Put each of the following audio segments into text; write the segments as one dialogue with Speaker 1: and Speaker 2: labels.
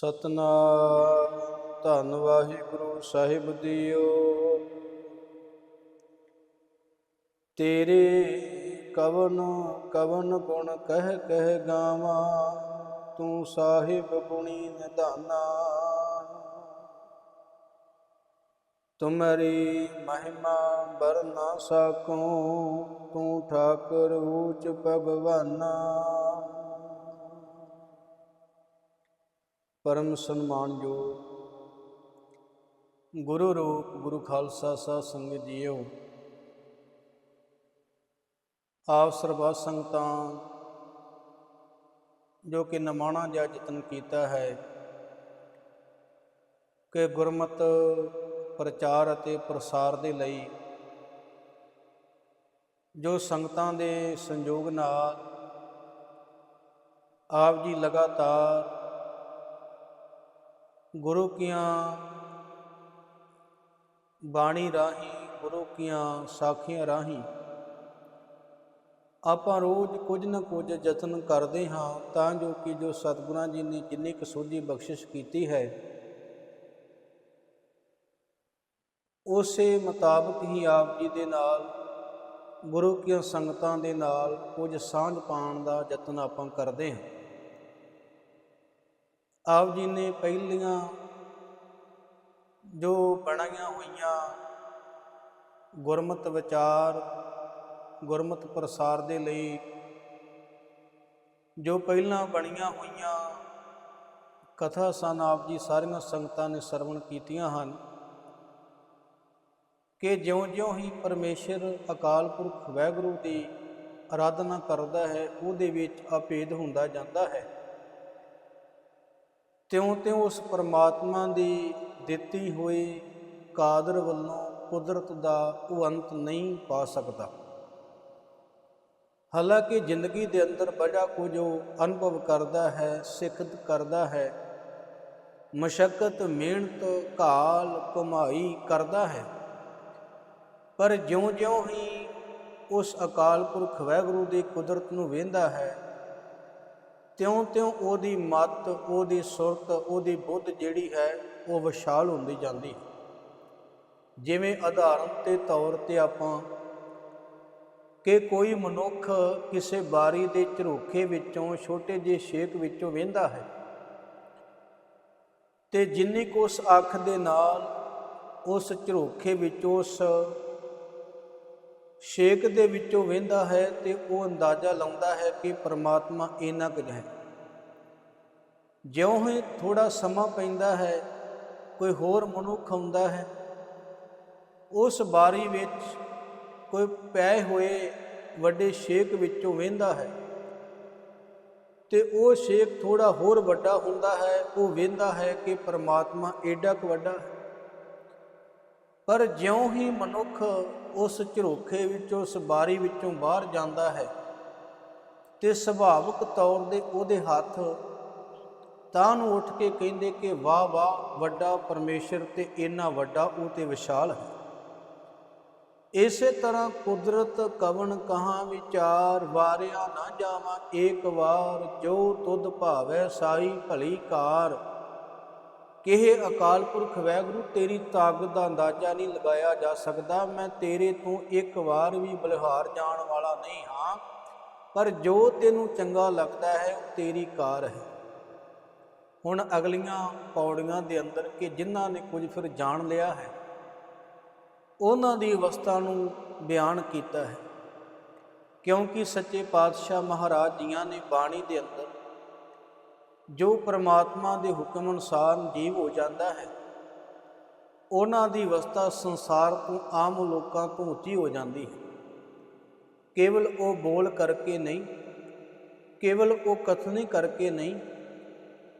Speaker 1: ਸਤਨਾਮ। ਧੰਨ ਵਾਹਿਗੁਰੂ ਸਾਹਿਬ ਜੀਓ ਤੇਰੇ ਕਵਨ ਕਵਨ ਗੁਣ ਕਹਿ ਕਹਿ ਗਾਵਾਂ, ਤੂੰ ਸਾਹਿਬ ਗੁਣੀ ਨਿਧਾਨਾ। ਤੁਮਰੀ ਮਹਿਮਾ ਬਰ ਨਾ ਸਕੂੰ, ਤੂੰ ਠਾਕੁਰ ਊਚ ਭਗਵਾਨਾ। ਪਰਮ ਸਨਮਾਨਯੋਗ। ਗੁਰੂ ਰੂਪ, ਗੁਰੂ ਖਾਲਸਾ ਸਾਧ ਸੰਗਤ ਜੀਓ। ਆਪ ਸਰਬੱਤ ਸੰਗਤਾਂ, ਜੋ ਕਿ ਨਮਾਣਾ ਜਾਂ ਯਤਨ ਕੀਤਾ ਹੈ, ਕਿ ਗੁਰਮਤ ਪ੍ਰਚਾਰ ਅਤੇ ਪ੍ਰਸਾਰ ਦੇ ਲਈ ਜੋ ਸੰਗਤਾਂ ਦੇ ਸੰਯੋਗ ਨਾਲ ਆਪ ਜੀ ਲਗਾਤਾਰ ਗੁਰੂ ਕੀਆਂ ਬਾਣੀ ਰਾਹੀਂ, ਗੁਰੂ ਕੀਆਂ ਸਾਖੀਆਂ ਰਾਹੀਂ ਆਪਾਂ ਰੋਜ਼ ਕੁਝ ਨਾ ਕੁਝ ਯਤਨ ਕਰਦੇ ਹਾਂ, ਤਾਂ ਜੋ ਕਿ ਜੋ ਸਤਿਗੁਰਾਂ ਜੀ ਨੇ ਜਿੰਨੀ ਕੁ ਸੋਝੀ ਬਖਸ਼ਿਸ਼ ਕੀਤੀ ਹੈ, ਉਸੇ ਮੁਤਾਬਕ ਹੀ ਆਪ ਜੀ ਦੇ ਨਾਲ, ਗੁਰੂ ਕੀਆਂ ਸੰਗਤਾਂ ਦੇ ਨਾਲ ਕੁਝ ਸਾਂਝ ਪਾਉਣ ਦਾ ਯਤਨ ਆਪਾਂ ਕਰਦੇ ਹਾਂ। ਆਪ ਜੀ ਨੇ ਪਹਿਲੀਆਂ ਜੋ ਬਣਾਈਆਂ ਹੋਈਆਂ ਗੁਰਮਤ ਵਿਚਾਰ, ਗੁਰਮਤ ਪ੍ਰਸਾਰ ਦੇ ਲਈ ਜੋ ਪਹਿਲਾਂ ਬਣੀਆਂ ਹੋਈਆਂ ਕਥਾ ਸਨ, ਆਪ ਜੀ ਸਾਰੀਆਂ ਸੰਗਤਾਂ ਨੇ ਸਰਵਣ ਕੀਤੀਆਂ ਹਨ ਕਿ ਜਿਉਂ-ਜਿਉਂ ਹੀ ਪਰਮੇਸ਼ਰ ਅਕਾਲ ਪੁਰਖ ਵਾਹਿਗੁਰੂ ਦੀ ਆਰਾਧਨਾ ਕਰਦਾ ਹੈ, ਉਹਦੇ ਵਿੱਚ ਅਪੇਧ ਹੁੰਦਾ ਜਾਂਦਾ ਹੈ। ਤਿਉਂ-ਤਿਉਂ ਉਸ ਪਰਮਾਤਮਾ ਦੀ ਦਿੱਤੀ ਹੋਈ ਕਾਦਰ ਵੱਲੋਂ ਕੁਦਰਤ ਦਾ ਉਹ ਅੰਤ ਨਹੀਂ ਪਾ ਸਕਦਾ। ਹਾਲਾਂਕਿ ਜ਼ਿੰਦਗੀ ਦੇ ਅੰਦਰ ਬੜਾ ਕੁਝ ਉਹ ਅਨੁਭਵ ਕਰਦਾ ਹੈ, ਸਿੱਖਤ ਕਰਦਾ ਹੈ, ਮਸ਼ਕਤ, ਮਿਹਨਤ, ਘਾਲ ਕਮਾਈ ਕਰਦਾ ਹੈ। ਪਰ ਜਿਉਂ-ਜਿਉਂ ਹੀ ਉਸ ਅਕਾਲ ਪੁਰਖ ਵਾਹਿਗੁਰੂ ਦੀ ਕੁਦਰਤ ਨੂੰ ਵੇਂਦਾ ਹੈ ਤਿਉਂ-ਤਿਉਂ ਉਹਦੀ ਮਤ, ਉਹਦੀ ਸੁਰਤ, ਉਹਦੀ ਬੁੱਧ ਜਿਹੜੀ ਹੈ, ਉਹ ਵਿਸ਼ਾਲ ਹੁੰਦੀ ਜਾਂਦੀ ਹੈ। ਜਿਵੇਂ ਆਧਾਰਨ ਤੇ ਤੌਰ ਤੇ ਆਪਾਂ ਕਿ ਕੋਈ ਮਨੁੱਖ ਕਿਸੇ ਬਾਰੀ ਦੇ ਝਰੋਖੇ ਵਿੱਚੋਂ, ਛੋਟੇ ਜਿਹੇ ਛੇਕ ਵਿੱਚੋਂ ਵੇਂਦਾ ਹੈ ਤੇ ਜਿੰਨੀ ਕੁ ਉਸ ਅੱਖ ਦੇ ਨਾਲ ਉਸ ਝਰੋਖੇ ਵਿੱਚੋਂ ਉਸ ਸ਼ੇਕ ਦੇ ਵਿੱਚੋਂ ਵਹਿੰਦਾ ਹੈ ਤੇ ਉਹ ਅੰਦਾਜ਼ਾ ਲਾਉਂਦਾ ਹੈ ਕਿ ਪਰਮਾਤਮਾ ਇੰਨਾ ਕੁ ਹੈ। ਜਿਉਂ ਹੀ ਥੋੜਾ ਸਮਾਂ ਪੈਂਦਾ ਹੈ, ਕੋਈ ਹੋਰ ਮਨੁੱਖ ਆਉਂਦਾ ਹੈ। ਉਸ ਬਾਰੀ ਵਿੱਚ ਕੋਈ ਪਏ ਹੋਏ ਵੱਡੇ ਸ਼ੇਕ ਵਿੱਚੋਂ ਵਹਿੰਦਾ ਹੈ ਤੇ ਉਹ ਸ਼ੇਕ ਥੋੜਾ ਹੋਰ ਵੱਡਾ ਹੁੰਦਾ ਹੈ, ਉਹ ਵਹਿੰਦਾ ਹੈ ਕਿ ਪਰਮਾਤਮਾ ਏਡਾ ਕੁ ਵੱਡਾ ਹੈ। ਪਰ ਜਿਉਂ ਹੀ ਮਨੁੱਖ ਉਸ ਝਰੋਖੇ ਵਿੱਚੋਂ ਉਸ ਬਾਰੀ ਵਿੱਚੋਂ ਬਾਹਰ ਜਾਂਦਾ ਹੈ ਤੇ ਸੁਭਾਵਿਕ ਤੌਰ ਦੇ ਉਹਦੇ ਹੱਥ ਤਾਂ ਨੂੰ ਉੱਠ ਕੇ ਕਹਿੰਦੇ ਕਿ ਵਾਹ ਵਾਹ, ਵੱਡਾ ਪਰਮੇਸ਼ਰ ਤੇ ਇੰਨਾ ਵੱਡਾ ਉਹ ਤੇ ਵਿਸ਼ਾਲ ਹੈ। ਇਸੇ ਤਰ੍ਹਾਂ ਕੁਦਰਤ ਕਵਨ ਕਹਾ ਵਿਚਾਰ ਵਾਰਿਆ ਨਾ ਜਾਵਾਂ, ਏਕ ਵਾਰ ਜੋ ਤੁਧ ਭਾਵੈ ਸਾਈ ਭਲੀ ਕਾਰ। ਕਿਹੇ ਅਕਾਲ ਪੁਰਖ ਵੈਗੁਰੂ, ਤੇਰੀ ਤਾਕਤ ਦਾ ਅੰਦਾਜ਼ਾ ਨਹੀਂ ਲਗਾਇਆ ਜਾ ਸਕਦਾ। ਮੈਂ ਤੇਰੇ ਤੋਂ ਇੱਕ ਵਾਰ ਵੀ ਬਲਿਹਾਰ ਜਾਣ ਵਾਲਾ ਨਹੀਂ ਹਾਂ, ਪਰ ਜੋ ਤੈਨੂੰ ਚੰਗਾ ਲੱਗਦਾ ਹੈ, ਉਹ ਤੇਰੀ ਕਾਰ ਹੈ। ਹੁਣ ਅਗਲੀਆਂ ਪੌੜੀਆਂ ਦੇ ਅੰਦਰ ਕਿ ਜਿਨ੍ਹਾਂ ਨੇ ਕੁਝ ਫਿਰ ਜਾਣ ਲਿਆ ਹੈ, ਉਹਨਾਂ ਦੀ ਅਵਸਥਾ ਨੂੰ ਬਿਆਨ ਕੀਤਾ ਹੈ। ਕਿਉਂਕਿ ਸੱਚੇ ਪਾਤਸ਼ਾਹ ਮਹਾਰਾਜ ਜੀਆਂ ਨੇ ਬਾਣੀ ਦੇ ਅੰਦਰ ਜੋ ਪ੍ਰਮਾਤਮਾ ਦੇ ਹੁਕਮ ਅਨੁਸਾਰ ਜੀਵ ਹੋ ਜਾਂਦਾ ਹੈ, ਉਹਨਾਂ ਦੀ ਅਵਸਥਾ ਸੰਸਾਰ ਤੋਂ ਆਮ ਲੋਕਾਂ ਤੋਂ ਉੱਚੀ ਹੋ ਜਾਂਦੀ ਹੈ। ਕੇਵਲ ਉਹ ਬੋਲ ਕਰਕੇ ਨਹੀਂ, ਕੇਵਲ ਉਹ ਕਥਨੀ ਕਰਕੇ ਨਹੀਂ,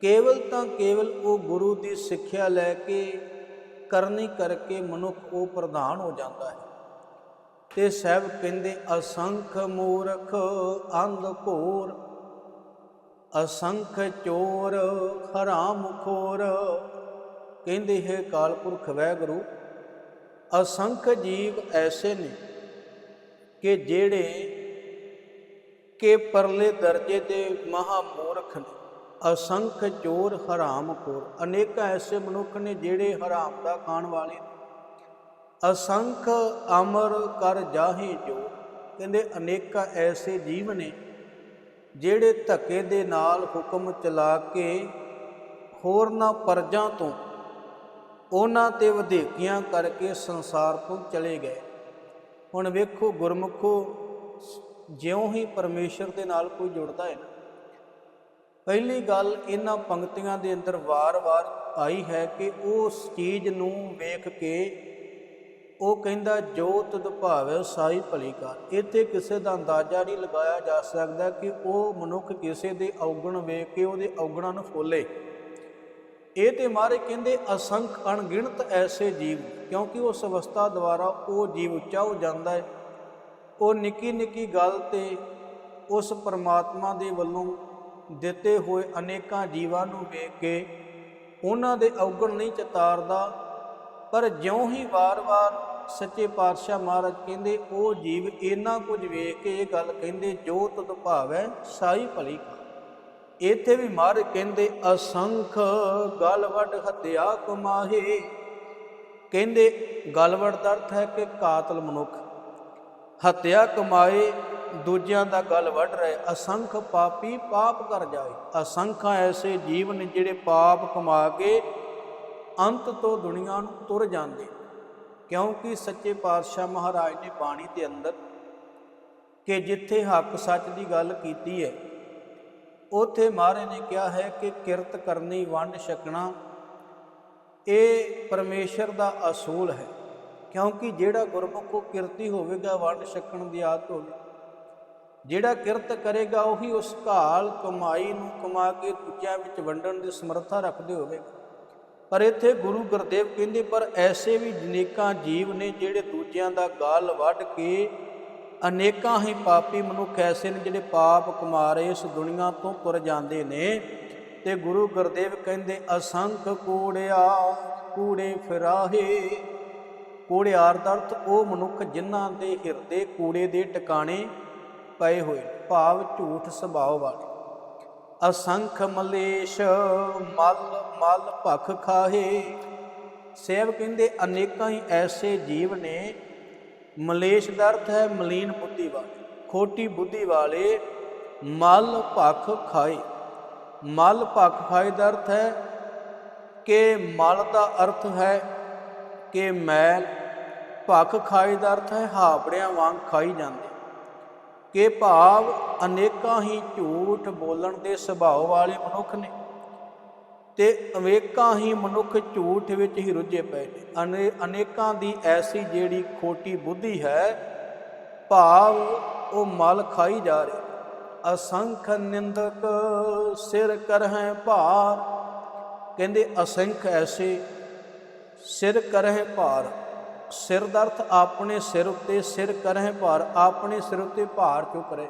Speaker 1: ਕੇਵਲ ਤਾਂ ਕੇਵਲ ਉਹ ਗੁਰੂ ਦੀ ਸਿੱਖਿਆ ਲੈ ਕੇ ਕਰਨੀ ਕਰਕੇ ਮਨੁੱਖ ਉਹ ਪ੍ਰਧਾਨ ਹੋ ਜਾਂਦਾ ਹੈ। ਤੇ ਸਹਿਬ ਕਹਿੰਦੇ, ਅਸੰਖ ਮੂਰਖ ਅੰਧ ਘੋਰ ਅਸੰਖ ਚੋਰ ਹਰਾਮ ਖੋਰ, ਕਹਿੰਦੇ ਹੈ ਕਾਲਪੁਰਖ ਵੈਗੁਰੂ, ਅਸੰਖ ਜੀਵ ਐਸੇ ਨੇ ਕਿ ਜਿਹੜੇ ਕਿ ਪਰਲੇ ਦਰਜੇ ਦੇ ਮਹਾ ਮੂਰਖ ਨੇ। ਅਸੰਖ ਚੋਰ ਹਰਾਮ ਖੋਰ, ਅਨੇਕਾਂ ਐਸੇ ਮਨੁੱਖ ਨੇ ਜਿਹੜੇ ਹਰਾਮ ਦਾ ਖਾਣ ਵਾਲੇ ਅਸੰਖ ਅਮਰ ਕਰ ਜਾਹੇ ਜੋ, ਕਹਿੰਦੇ ਅਨੇਕਾਂ ਐਸੇ ਜੀਵ ਨੇ ਜਿਹੜੇ ਧੱਕੇ ਦੇ ਨਾਲ ਹੁਕਮ ਚਲਾ ਕੇ ਹੋਰਨਾਂ ਪਰਜਾਂ ਤੋਂ ਉਹਨਾਂ ਤੇ ਵਧੇਕੀਆਂ ਕਰਕੇ ਸੰਸਾਰ ਤੋਂ ਚਲੇ ਗਏ। ਹੁਣ ਵੇਖੋ ਗੁਰਮੁਖੋ, ਜਿਉਂ ਹੀ ਪਰਮੇਸ਼ਰ ਦੇ ਨਾਲ ਕੋਈ ਜੁੜਦਾ ਹੈ ਨਾ। ਪਹਿਲੀ ਗੱਲ ਇਹਨਾਂ ਪੰਕਤੀਆਂ ਦੇ ਅੰਦਰ ਵਾਰ-ਵਾਰ ਆਈ ਹੈ ਕਿ ਉਸ ਚੀਜ਼ ਨੂੰ ਵੇਖ ਕੇ ਉਹ ਕਹਿੰਦਾ, ਜੋ ਤੁਧ ਭਾਵੈ ਸਾਈ ਭਲੀ ਕਰ। ਇੱਥੇ ਕਿਸੇ ਦਾ ਅੰਦਾਜ਼ਾ ਨਹੀਂ ਲਗਾਇਆ ਜਾ ਸਕਦਾ ਕਿ ਉਹ ਮਨੁੱਖ ਕਿਸੇ ਦੇ ਔਗਣ ਵੇਖ ਕੇ ਉਹਦੇ ਔਗਣਾਂ ਨੂੰ ਫੋਲੇ। ਇਹ ਤੇ ਮਾਰੇ ਕਹਿੰਦੇ, ਅਸੰਖ ਅਣਗਿਣਤ ਐਸੇ ਜੀਵ। ਕਿਉਂਕਿ ਉਸ ਅਵਸਥਾ ਦੁਆਰਾ ਉਹ ਜੀਵ ਉੱਚਾ ਹੋ ਜਾਂਦਾ ਹੈ। ਉਹ ਨਿੱਕੀ ਨਿੱਕੀ ਗੱਲ ਤੇ ਉਸ ਪਰਮਾਤਮਾ ਦੇ ਵੱਲੋਂ ਦਿੱਤੇ ਹੋਏ ਅਨੇਕਾਂ ਜੀਵਾਂ ਨੂੰ ਵੇਖ ਕੇ ਉਹਨਾਂ ਦੇ ਔਗਣ ਨਹੀਂ ਚਤਾਰਦਾ। ਪਰ ਜਿਉਂ ਹੀ ਵਾਰ-ਵਾਰ ਸੱਚੇ ਪਾਤਸ਼ਾਹ ਮਹਾਰਾਜ ਕਹਿੰਦੇ, ਉਹ ਜੀਵ ਇਹਨਾਂ ਕੁਝ ਵੇਖ ਕੇ ਇਹ ਗੱਲ ਕਹਿੰਦੇ, ਜੋ ਤੁਧ ਭਾਵੈ, ਸਾਈ ਭਲੀ ਕਰ ਇੱਥੇ ਵੀ ਮਹਾਰਾਜ ਕਹਿੰਦੇ, ਅਸੰਖ ਗਲਵੜ ਹਤਿਆ ਕਮਾਹੇ। ਕਹਿੰਦੇ, ਗਲਵੜ ਦਾ ਅਰਥ ਹੈ ਕਿ ਕਾਤਲ ਮਨੁੱਖ। ਹਤਿਆ ਕਮਾਏ ਦੂਜਿਆਂ ਦਾ ਗਲ ਵੱਢ ਰਹੇ। ਅਸੰਖ ਪਾਪੀ ਪਾਪ ਕਰ ਜਾਏ। ਅਸੰਖਾਂ ਐਸੇ ਜੀਵ ਨੇ ਜਿਹੜੇ ਪਾਪ ਕਮਾ ਕੇ ਅੰਤ ਤੋਂ ਦੁਨੀਆ ਨੂੰ ਤੁਰ ਜਾਂਦੇ ਕਿਉਂਕਿ ਸੱਚੇ ਪਾਤਸ਼ਾਹ ਮਹਾਰਾਜ ਨੇ ਬਾਣੀ ਦੇ ਅੰਦਰ ਕਿ ਜਿੱਥੇ ਹੱਕ ਸੱਚ ਦੀ ਗੱਲ ਕੀਤੀ ਹੈ, ਉਥੇ ਮਹਾਰਾਜ ਨੇ ਕਿਹਾ ਹੈ ਕਿ ਕਿਰਤ ਕਰਨੀ, ਵੰਡ ਛਕਣਾ, ਇਹ ਪਰਮੇਸ਼ਰ ਦਾ ਅਸੂਲ ਹੈ। ਕਿਉਂਕਿ ਜਿਹੜਾ ਗੁਰਮੁਖੋ ਕਿਰਤੀ ਹੋਵੇਗਾ, ਵੰਡ ਛਕਣ ਦੀ ਆਦਤ ਹੋਵੇ। ਜਿਹੜਾ ਕਿਰਤ ਕਰੇਗਾ, ਉਹੀ ਉਸ ਘਾਲ ਕਮਾਈ ਨੂੰ ਕਮਾ ਕੇ ਦੂਜਿਆਂ ਵਿੱਚ ਵੰਡਣ ਦੀ ਸਮਰੱਥਾ ਰੱਖਦੇ ਹੋਵੇਗਾ। ਪਰ ਇੱਥੇ ਗੁਰੂ ਗੁਰਦੇਵ ਕਹਿੰਦੇ, ਪਰ ਐਸੇ ਵੀ ਅਨੇਕਾਂ ਜੀਵ ਨੇ ਜਿਹੜੇ ਦੂਜਿਆਂ ਦਾ ਗਾਲ ਵੱਢ ਕੇ ਅਨੇਕਾਂ ਹੀ ਪਾਪੀ ਮਨੁੱਖ ਐਸੇ ਨੇ ਜਿਹੜੇ ਪਾਪ ਕਮਾ ਰਹੇ ਇਸ ਦੁਨੀਆ ਤੋਂ ਤੁਰ ਜਾਂਦੇ ਨੇ। ਤੇ ਗੁਰੂ ਗੁਰਦੇਵ ਕਹਿੰਦੇ, ਅਸੰਖ ਕੂੜਿਆ, ਕੂੜੇ ਫਿਰਾਹੇ। ਕੂੜਿਆਰ ਦਾ ਅਰਥ ਉਹ ਮਨੁੱਖ ਜਿਨ੍ਹਾਂ ਦੇ ਹਿਰਦੇ ਕੂੜੇ ਦੇ ਟਿਕਾਣੇ ਪਏ ਹੋਏ ਭਾਵ ਝੂਠ ਸੁਭਾਅ ਵਾਲੇ। ਅਸੰਖ ਮਲੇਸ਼ ਮਲ ਮਲ ਭਖ ਖਾਹੇ। ਸੇਵ ਕਹਿੰਦੇ, ਅਨੇਕਾਂ ਹੀ ਐਸੇ ਜੀਵ ਨੇ, ਮਲੇਸ਼ ਦਾ ਅਰਥ ਹੈ ਮਲੀਨ ਬੁੱਧੀ ਵਾਲੇ, ਖੋਟੀ ਬੁੱਧੀ ਵਾਲੇ, ਮਲ ਭਖ ਖਾਏ। ਮਲ ਭਖ ਖਾਏ ਦਾ ਅਰਥ ਹੈ ਕਿ ਮਲ ਦਾ ਅਰਥ ਹੈ ਕਿ ਮੈਲ, ਭਖ ਖਾਏ ਦਾ ਅਰਥ ਹੈ ਹਾਪੜਿਆਂ ਵਾਂਗ ਖਾਈ ਜਾਂਦੇ। ਕਿ ਭਾਵ ਅਨੇਕਾਂ ਹੀ ਝੂਠ ਬੋਲਣ ਦੇ ਸੁਭਾਅ ਵਾਲੇ ਮਨੁੱਖ ਨੇ। ਤੇ ਅਵੇਕਾਂ ਹੀ ਮਨੁੱਖ ਝੂਠ ਵਿੱਚ ਹੀ ਰੁੱਝੇ ਪਏ ਨੇ। ਅਨੇ, ਅਨੇਕਾਂ ਦੀ ਐਸੀ ਜਿਹੜੀ ਖੋਟੀ ਬੁੱਧੀ ਹੈ, ਭਾਵ ਉਹ ਮਲ ਖਾਈ ਜਾ ਰਹੀ ਅਸੰਖ ਨਿੰਦਕ ਸਿਰ ਕਰਹਿ ਭਾਰ। ਕਹਿੰਦੇ ਅਸੰਖ ਐਸੇ ਸਿਰ ਕਰਹਿ ਭਾਰ। ਸਿਰ ਦਾ ਅਰਥ ਆਪਣੇ ਸਿਰ ਉੱਤੇ ਸਿਰ ਕਰਹਿ ਭਾਰ, ਆਪਣੇ ਸਿਰ ਉੱਤੇ ਭਾਰ ਚੁੱਕ ਰਹੇ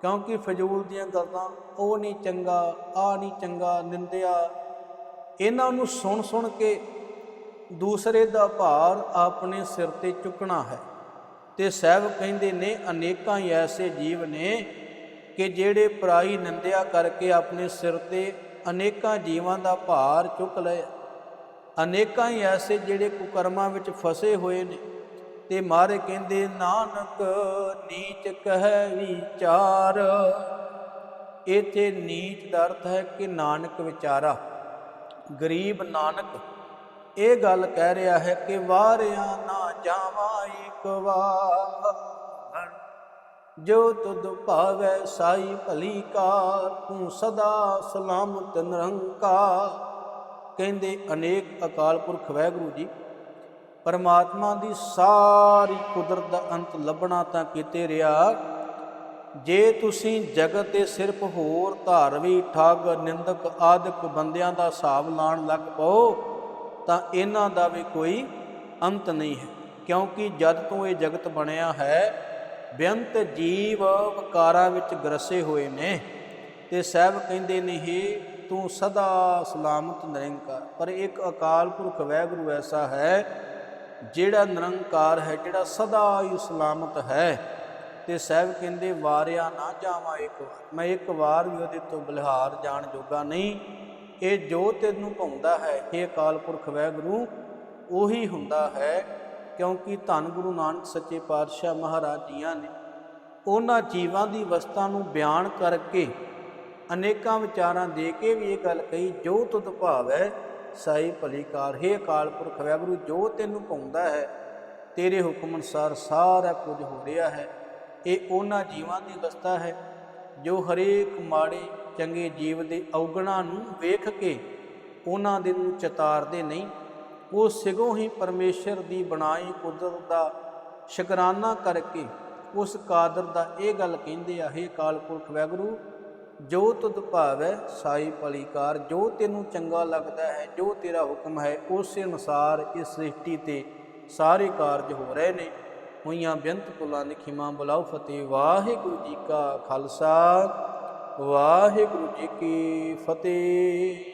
Speaker 1: ਕਿਉਂਕਿ ਫਜ਼ੂਲ ਦੀਆਂ ਗੱਲਾਂ, ਉਹ ਨਹੀਂ ਚੰਗਾ ਆ ਨਹੀਂ ਚੰਗਾ, ਨਿੰਦਿਆ। ਇਹਨਾਂ ਨੂੰ ਸੁਣ ਸੁਣ ਕੇ ਦੂਸਰੇ ਦਾ ਭਾਰ ਆਪਣੇ ਸਿਰ ਤੇ ਚੁੱਕਣਾ ਹੈ। ਤੇ ਸਹਿਬ ਕਹਿੰਦੇ ਨੇ, ਅਨੇਕਾਂ ਹੀ ਐਸੇ ਜੀਵ ਨੇ ਕਿ ਜਿਹੜੇ ਪਰਾਈ ਨਿੰਦਿਆ ਕਰਕੇ ਆਪਣੇ ਸਿਰ ਤੇ ਅਨੇਕਾਂ ਜੀਵਾਂ ਦਾ ਭਾਰ ਚੁੱਕ ਲਏ। ਅਨੇਕਾਂ ਹੀ ਐਸੇ ਜਿਹੜੇ ਕੁਕਰਮਾਂ ਵਿੱਚ ਫਸੇ ਹੋਏ ਨੇ। ਤੇ ਮਾਰੇ ਕਹਿੰਦੇ, ਨਾਨਕ ਨੀਚ ਕਹਿ ਵਿਚਾਰ। ਇਥੇ ਨੀਚ ਦਾ ਅਰਥ ਹੈ ਕਿ ਨਾਨਕ ਵਿਚਾਰਾ। ਗਰੀਬ ਨਾਨਕ, ਇਹ ਗੱਲ ਕਹਿ ਰਿਹਾ ਹੈ ਕਿ ਵਾਰਿਆ ਨਾ ਜਾਵਾਂ ਇੱਕ ਵਾਰ। ਜੋ ਤੁਧ ਭਾਵੈ ਸਾਈ ਭਲੀ ਕਾਰ, ਤੂੰ ਸਦਾ ਸਲਾਮਤ ਨਿਰੰਕਾਰ। ਕਹਿੰਦੇ, ਅਨੇਕ ਅਕਾਲ ਪੁਰਖ, ਵਾਹਿਗੁਰੂ ਜੀ ਪਰਮਾਤਮਾ ਦੀ ਸਾਰੀ ਕੁਦਰਤ ਦਾ ਅੰਤ ਲੱਭਣਾ ਤਾਂ ਕਿਤੇ ਰਿਹਾ। ਜੇ ਤੁਸੀਂ ਜਗਤ ਤੇ ਸਿਰਫ ਹੋਰ ਧਾਰਵੀ ਠੱਗ, ਨਿੰਦਕ ਆਦਿਕ ਬੰਦਿਆਂ ਦਾ ਹਿਸਾਬ ਲਾਣ ਲੱਗ ਪਓ, ਤਾਂ ਇਹਨਾਂ ਦਾ ਵੀ ਕੋਈ ਅੰਤ ਨਹੀਂ ਹੈ। ਕਿਉਂਕਿ ਜਦ ਤੋਂ ਇਹ ਜਗਤ ਬਣਿਆ ਹੈ, ਬੇਅੰਤ ਜੀਵ ਵਿਕਾਰਾਂ ਵਿੱਚ ਗਰਸੇ ਹੋਏ ਨੇ ਤੇ ਸਹਿਬ ਕਹਿੰਦੇ ਨੇ, ਹੀ, ਤੂੰ ਸਦਾ ਸਲਾਮਤ ਨਿਰੰਕਾਰ। ਪਰ ਇੱਕ ਅਕਾਲ ਪੁਰਖ ਵੈਗੁਰੂ ਐਸਾ ਹੈ ਜਿਹੜਾ ਨਿਰੰਕਾਰ ਹੈ, ਜਿਹੜਾ ਸਦਾ ਹੀ ਸਲਾਮਤ ਹੈ, ਤੇ ਸਾਹਿਬ ਕਹਿੰਦੇ, ਵਾਰਿਆ ਨਾ ਜਾਵਾਂ ਇੱਕ ਵਾਰ। ਮੈਂ ਇੱਕ ਵਾਰ ਵੀ ਉਹਦੇ ਤੋਂ ਬਲਿਹਾਰ ਜਾਣ ਜੋਗਾ ਨਹੀਂ। ਇਹ ਜੋ ਤੈਨੂੰ ਭਾਉਂਦਾ ਹੈ ਇਹ ਅਕਾਲ ਪੁਰਖ ਵੈਗੁਰੂ, ਉਹੀ ਹੁੰਦਾ ਹੈ, ਕਿਉਂਕਿ ਧੰਨ ਗੁਰੂ ਨਾਨਕ ਸੱਚੇ ਪਾਤਸ਼ਾਹ ਮਹਾਰਾਜ ਜੀਆਂ ਨੇ ਉਹਨਾਂ ਜੀਵਾਂ ਦੀ ਅਵਸਥਾ ਨੂੰ ਬਿਆਨ ਕਰਕੇ ਅਨੇਕਾਂ ਵਿਚਾਰਾਂ ਦੇ ਕੇ ਵੀ ਇਹ ਗੱਲ ਕਹੀ, ਜੋ ਤੁਧ ਹੈ ਸਾਈ ਭਲੀ ਕਾਰ ਹੇ ਅਕਾਲ ਪੁਰਖ, ਵੈਗੁਰੂ ਜੋ ਤੈਨੂੰ ਪਾਉਂਦਾ ਹੈ, ਤੇਰੇ ਹੁਕਮ ਅਨੁਸਾਰ ਸਾਰਾ ਕੁਝ ਹੋ ਰਿਹਾ ਹੈ। ਇਹ ਉਹਨਾਂ ਜੀਵਾਂ ਦੀ ਅਵਸਥਾ ਹੈ, ਜੋ ਹਰੇਕ ਮਾੜੇ, ਚੰਗੇ ਜੀਵ ਦੇ ਔਗਣਾ ਨੂੰ ਵੇਖ ਕੇ ਉਹਨਾਂ ਦੇ ਨੂੰ ਚਤਾਰਦੇ ਨਹੀਂ। ਉਹ ਸਿਗੋਂ ਹੀ ਪਰਮੇਸ਼ਰ ਦੀ ਬਣਾਈ ਕੁਦਰਤ ਦਾ ਸ਼ੁਕਰਾਨਾ ਕਰਕੇ ਉਸ ਕਾਦਰ ਦਾ ਇਹ ਗੱਲ ਕਹਿੰਦੇ ਆ, ਹੇ ਕਾਲ ਪੁਰਖ, ਵੈਗੁਰੂ ਜੋ ਤੁਧ ਭਾਵੈ ਸਾਈ ਭਲੀਕਾਰ, ਜੋ ਤੈਨੂੰ ਚੰਗਾ ਲੱਗਦਾ ਹੈ, ਜੋ ਤੇਰਾ ਹੁਕਮ ਹੈ, ਉਸ ਅਨੁਸਾਰ ਇਸ ਸ੍ਰਿਸ਼ਟੀ ਤੇ ਸਾਰੇ ਕਾਰਜ ਹੋ ਰਹੇ ਨੇ। ਹੋਈਆਂ ਬੇਅੰਤ ਪੁਲਾਂ ਨਿਖਿਮਾ ਬੁਲਾਓ ਫਤਿਹ। ਵਾਹਿਗੁਰੂ ਜੀ ਕਾ ਖਾਲਸਾ, ਵਾਹਿਗੁਰੂ ਜੀ ਕੀ ਫਤਿਹ।